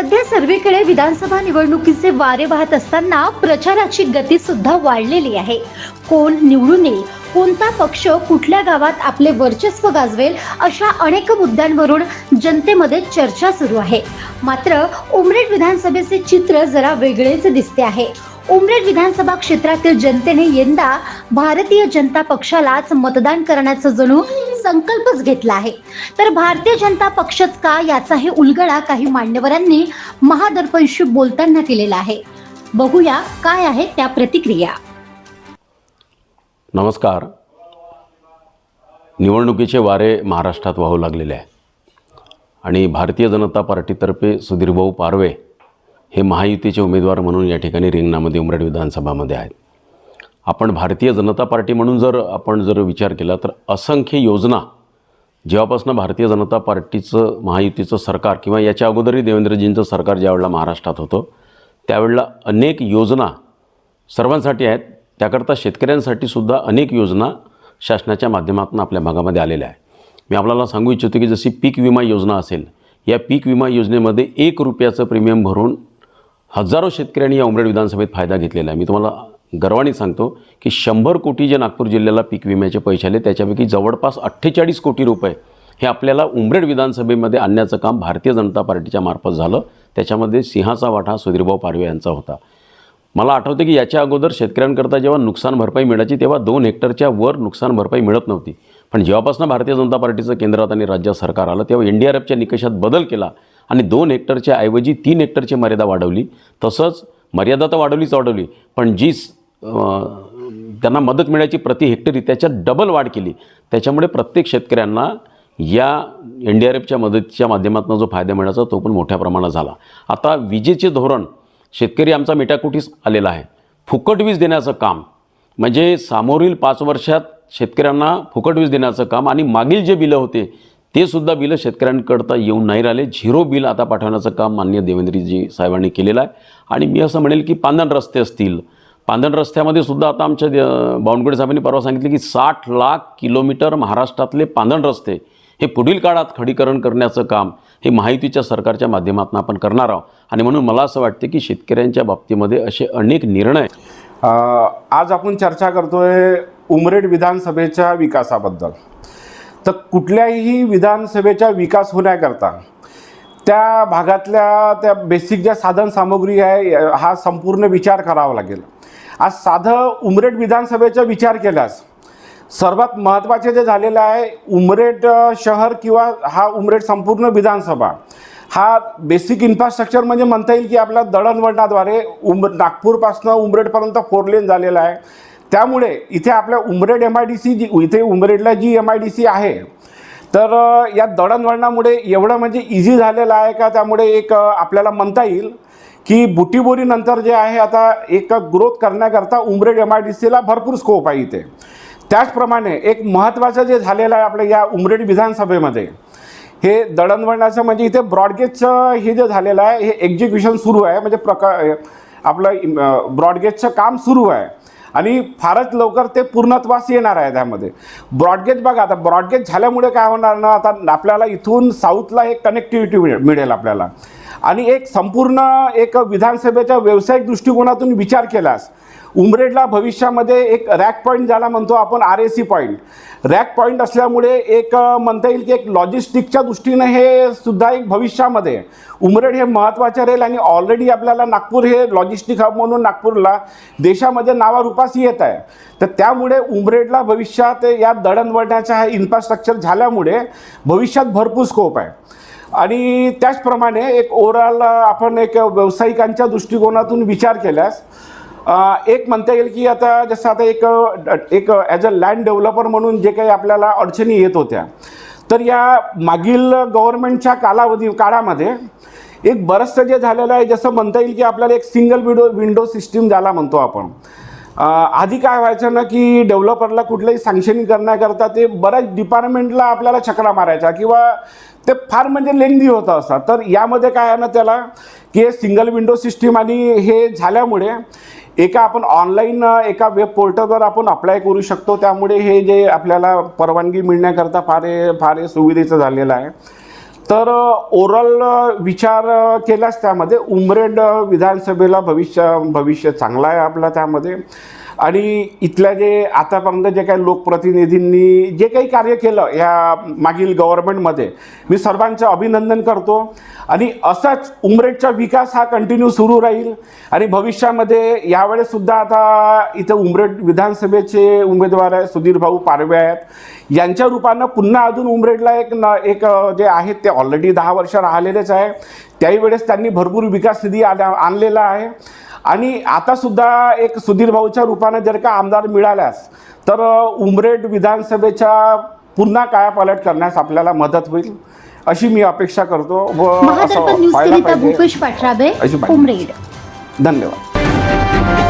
सध्या सर्वेकडे विधानसभा निवडणुकीचे वारे वाहत असताना प्रचाराची गती सुद्धा वाढलेली आहे. कोण निवडून येईल? कोणता पक्ष कुठल्या गावात आपले वर्चस्व गाजवेल अशा अनेक मुद्द्यांवरून जनतेमध्ये चर्चा सुरू आहे. मात्र उमरेड विधानसभेचे चित्र जरा वेगळेच दिसते आहे. उमरेड विधानसभा क्षेत्रातील जनतेने यंदा भारतीय जनता पक्षालाच मतदान करण्याचा जणू संकल्पच घेतला आहे. तर भारतीय जनता पक्षच का याचाही उलगडा काही मान्यवरांनी महादर्पणशी बोलताना केलेला आहे. बघूया काय आहे त्या प्रतिक्रिया. नमस्कार. निवडणुकीचे वारे महाराष्ट्रात वाहू लागलेले आहे. आणि भारतीय जनता पार्टीतर्फे सुधीरभाऊ पारवे हे महायुतीचे उमेदवार म्हणून या ठिकाणी रिंगणामध्ये उमरेड विधानसभामध्ये आहेत. आपण भारतीय जनता पार्टी म्हणून जर आपण जर विचार केला तर असंख्य योजना जेव्हापासून भारतीय जनता पार्टीचं महायुतीचं सरकार किंवा याच्या अगोदरही देवेंद्रजींचं सरकार ज्यावेळेला महाराष्ट्रात होतं त्यावेळेला अनेक योजना सर्वांसाठी आहेत. त्याकरता शेतकऱ्यांसाठी सुद्धा अनेक योजना शासनाच्या माध्यमातून आपल्या भागामध्ये आलेल्या आहे मी आपल्याला सांगू इच्छितो की जशी पीक विमा योजना असेल या पीक विमा योजनेमध्ये एक रुपयाचं प्रीमियम भरून हजारो शेतकऱ्यांनी या उमरेड विधानसभेत फायदा घेतलेला आहे. मी तुम्हाला गर्वाने सांगतो की शंभर कोटी जे नागपूर जिल्ह्याला पीक विम्याचे पैसे आले त्याच्यापैकी जवळपास अठ्ठेचाळीस कोटी रुपये हे आपल्याला उमरेड विधानसभेमध्ये आणण्याचं काम भारतीय जनता पार्टीच्या मार्फत झालं. त्याच्यामध्ये सिंहाचा वाटा सुधीरभाऊ पारवे यांचा होता. मला आठवतं की याच्या अगोदर शेतकऱ्यांकरता जेव्हा नुकसान भरपाई मिळायची तेव्हा दोन हेक्टरच्या वर नुकसान भरपाई मिळत नव्हती. पण जेव्हापासून भारतीय जनता पार्टीचं केंद्रात आणि राज्यात सरकार आलं तेव्हा एन डी आर एफच्या निकषात बदल केला. आणि दोन हेक्टरच्या ऐवजी तीन हेक्टरची मर्यादा वाढवली. तसंच मर्यादा तर वाढवलीच वाढवली पण जी त्यांना मदत मिळायची प्रति हेक्टरी त्याच्यात डबल वाढ केली. त्याच्यामुळे प्रत्येक शेतकऱ्यांना या एन डी आर एफच्या मदतीच्या माध्यमातून जो फायदा मिळायचा तो पण मोठ्या प्रमाणात झाला. आता विजेचे धोरण शेतकरी आमचा मेटाकुटीस आलेला आहे. फुकट वीज देण्याचं काम म्हणजे सामोरील पाच वर्षात शेतकऱ्यांना फुकट वीज देण्याचं काम आणि मागील जे बिलं होते ते सुद्धा बिलं शेतकऱ्यांकडता येऊन नाही राहिले. झिरो बिल आता पाठवण्याचं काम माननीय देवेंद्रजी साहेबांनी केलेलं आहे. आणि मी असं म्हणेल की पांदण रस्ते असतील पांदण रस्त्यामध्ये सुद्धा आता आमच्या दे- बावनकुळे साहेबांनी परवा सांगितले की साठ लाख किलोमीटर महाराष्ट्रातले पांदण रस्ते हे पुढील काळात खडीकरण करण्याचं काम हे माहितीच्या सरकारच्या माध्यमातून आपण करणार आहोत. आणि म्हणून मला असं वाटते की शेतकऱ्यांच्या बाबतीमध्ये असे अनेक निर्णय आज आपण चर्चा करतोय उमरेड विधानसभेच्या विकासाबद्दल. तर कुठल्याही विधानसभेचा विकास होण्याकरता त्या भागातल्या त्या बेसिक ज्या साधनसामुग्री आहे हा संपूर्ण विचार करावा लागेल. आज साधं उमरेड विधानसभेचा विचार केल्यास सर्वात महत्त्वाचे जे झालेलं आहे उमरेड शहर किंवा हा उमरेड संपूर्ण विधानसभा हा बेसिक इन्फ्रास्ट्रक्चर म्हणजे म्हणता येईल की आपल्या दळणवळणाद्वारे उम नागपूरपासनं उमरेडपर्यंत फोर लेन झालेला आहे. त्यामुळे इथे आपल्या Umred M I D C जी इथे उमरेडला जी एम आय डी सी आहे तर या दळणवळणामुळे एवढं म्हणजे इझी झालेलं आहे का? त्यामुळे एक आपल्याला म्हणता येईल की बुटीबोरीनंतर जे आहे आता एक ग्रोथ करण्याकरता उमरेड एम आय डी सीला भरपूर स्कोप आहे इथे. त्याचप्रमाणे एक महत्त्वाचं जे झालेलं आहे आपल्या या उमरेड विधानसभेमध्ये हे दळणवळणाचं म्हणजे इथे ब्रॉडगेजचं हे जे झालेलं आहे हे एक्झिक्युशन सुरू आहे म्हणजे प्रका आपलं ब्रॉडगेजचं काम सुरू आहे. आणि फारच लवकर ते पूर्णत्वास येणार आहे त्यामध्ये ब्रॉडगेज बघा आता ब्रॉडगेज झाल्यामुळे काय होणार ना आता आपल्याला इथून साऊथला एक कनेक्टिव्हिटी मिळेल मिळेल आपल्याला. आणि एक संपूर्ण एक विधानसभेच्या व्यावसायिक दृष्टिकोनातून विचार केलास उमरेडला भविष्यामध्ये एक रॅक पॉईंट ज्याला म्हणतो आपण R A C point rake point असल्यामुळे एक म्हणता येईल की एक लॉजिस्टिकच्या दृष्टीने हे सुद्धा एक भविष्यामध्ये. उमरेड हे महत्त्वाचे राहील आणि ऑलरेडी आपल्याला नागपूर हे लॉजिस्टिक हब म्हणून नागपूरला देशामध्ये नावारूपास येत आहे. तर त्यामुळे उमरेडला भविष्यात या दळणवळणाच्या हा इन्फ्रास्ट्रक्चर झाल्यामुळे भविष्यात भरपूर स्कोप आहे. आणि त्याचप्रमाणे एक ओव्हरऑल आपण एक व्यावसायिकांच्या दृष्टिकोनातून विचार केल्यास एक म्हणता येईल की आता जसं आता एक एक ॲज अ लँड डेव्हलपर म्हणून जे काही आपल्याला अडचणी येत होत्या तर या मागील गव्हर्नमेंटच्या कालावधी काळामध्ये एक बरंचसं जे झालेलं आहे जसं म्हणता येईल की आपल्याला एक सिंगल विडो विंडो सिस्टीम ज्याला म्हणतो आपण आधी काय व्हायचं ना की डेव्हलपरला कुठलंही सँक्शनिंग करण्याकरता ते बऱ्याच डिपार्टमेंटला आपल्याला चक्रा मारायचा किंवा ते फार म्हणजे लेंदी होतं असतात तर यामध्ये काय आहे ना त्याला की सिंगल विंडो सिस्टीम आणि हे झाल्यामुळे एका आपण ऑनलाईन एका वेब पोर्टलवर आपण अप्लाय करू शकतो. त्यामुळे हे जे आपल्याला परवानगी मिळण्याकरता फार फार सुविधेचं झालेलं आहे. तर ओरल विचार केलाच त्यामध्ये? उमरेड विधानसभेला भविष्य भविष्य चांगलं आहे आपला त्यामध्ये. आणि इथल्या जे आतापर्यंत जे काही लोकप्रतिनिधींनी जे काही कार्य केलं या मागील गव्हर्नमेंटमध्ये मी सर्वांचं अभिनंदन करतो. आणि असाच उमरेडचा विकास हा कंटिन्यू सुरू राहील. आणि भविष्यामध्ये यावेळेसुद्धा आता इथं उमरेड विधानसभेचे उमेदवार आहे सुधीर भाऊ पारवे आहेत. यांच्या रूपानं पुन्हा अजून उमरेडला एक न एक जे आहेत ते ऑलरेडी दहा वर्ष राहिलेलेच आहे. त्याही वेळेस त्यांनी भरपूर विकास निधी आल्या आणलेला आहे. आणि आता सुद्धा एक सुधीर भाऊच्या रूपानं जर का आमदार मिळाल्यास तर उमरेड विधानसभेच्या पुन्हा कायापालट करण्यास आपल्याला मदत होईल अशी मी अपेक्षा करतो व असं व्हायला पाहिजे. धन्यवाद.